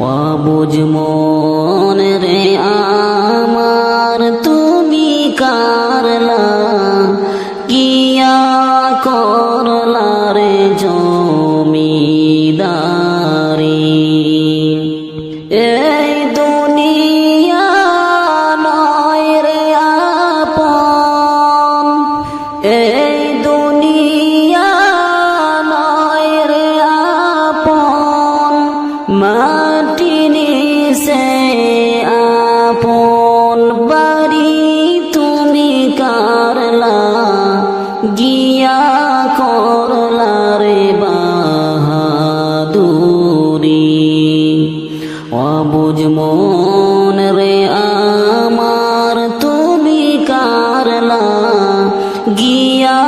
অবুজ মন রে আমার তুমি কারলা, কিয়া করলা রে জমিদারি। এই দুনিয়া নয় রে আপন, এই দুনিয়া নয় রে আপন। মাটি অবুজ মন রে আমার, তুমি কারলা, গিয়া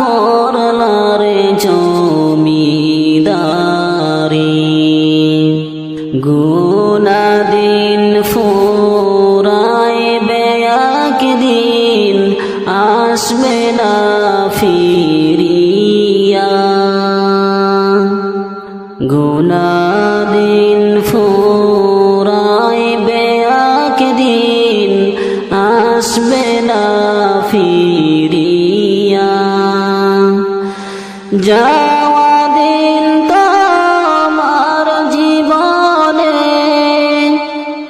করলা রে জমিদারি। গুনাদিন ফুরাইবে একদিন, আসবে না ফিরিয়া। গুনাদিন যাওয়া দিন তোমার জীবনে,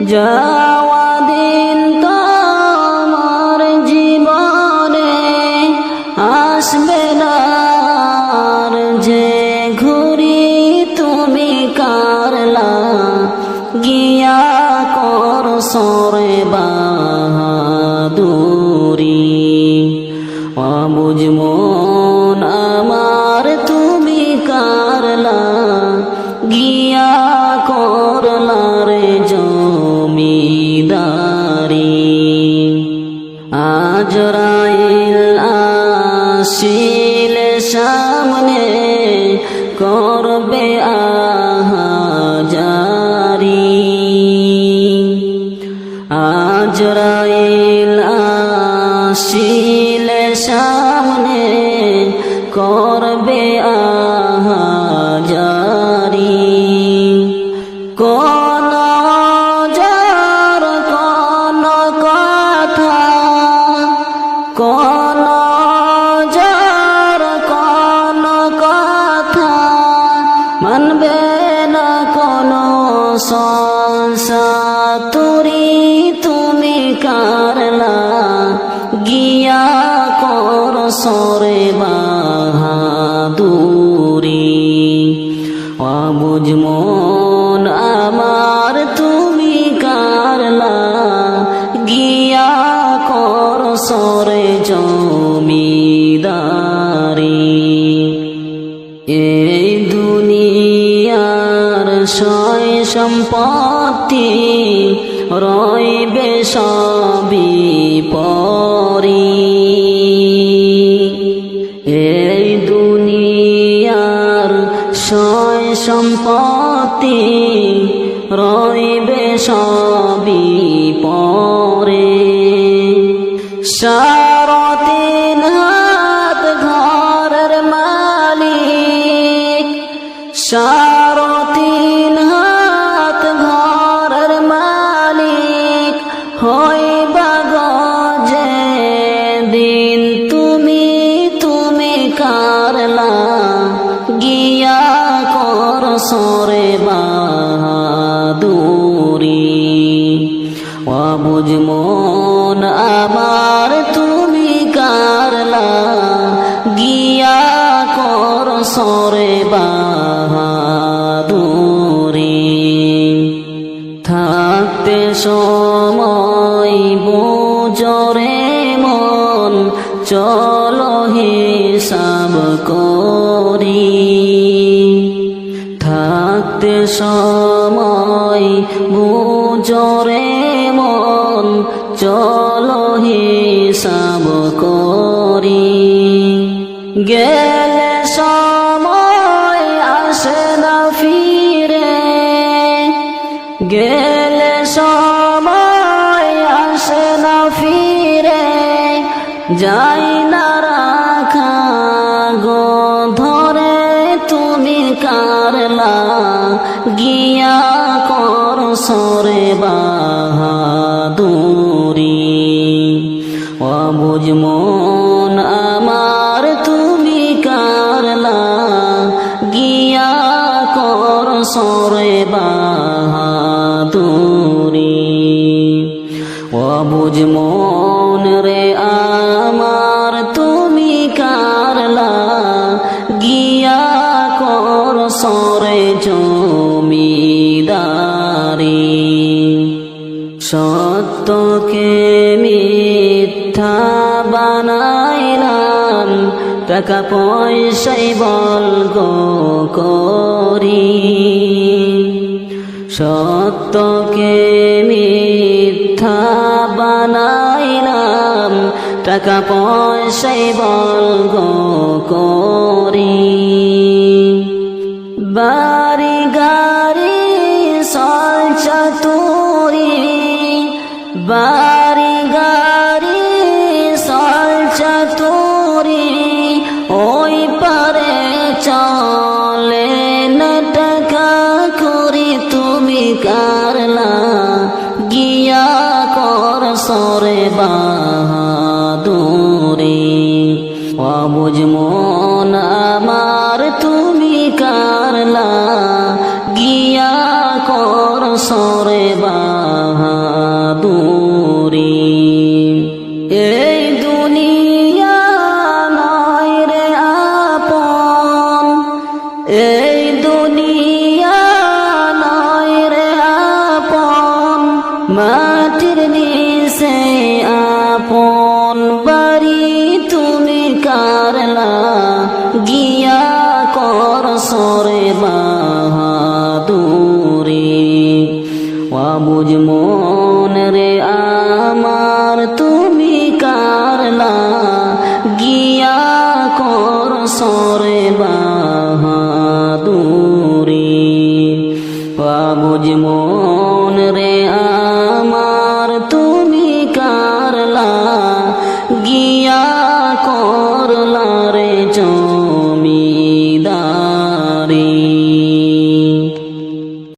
যাওয়া দিন তোমার জীবনে, আসবে না যে ঘুরি তুমি কারলা, গিয়া কর সরে বাহাদুরি। অবুজ আজরাইল আসিল সামনে করবে আহাজারি। আজরাইল আসিল সামনে করবে আহাজারি। কোন যার কোন কথা সরে বাহাদুরি। অবুজ মন আমার তুমি কারলা, গিয়া কর সরে জমিদারি। এই দুনিয়ার সয় সম্পত্তি রইবে সবি পরি। এই দুনিয়ার সয় সম্পত্তি রইবে সবি পরে। সারতিন অবুজ থাকতে সময় বুজরে মন, চলো হিসাব করি। গেলে সময় আসে না ফিরে। গেলে সময় আসে না ফিরে। যাই না রাখা গো ধরে তুমি কারলা গিয়া কর সরে বাহাদুরি। অবুজ মন বানাইলাম টাকা পয়সাই বল গো করি। সত্যকে মিথ্যা বানাইলাম, টাকা পয়সাই বল গো করি। বাড়ি গাড়ি, সল বাড়ি বাহাদুরি। অবুজ মন আমার, তুমি কারলা, গিয়া কর সরে বাহাদুরি। এই এই দুনিয়া নয় মাটির নিচে আপন বাড়ি তুমি কারলা, গিয়া কর সরে বাহাদুরি। অবুজ মন রে আমার তুমি কারলা, গিয়া কর সরে বাহাদুরি। অবুজ মন রে আমার তুমি গিয়া কর।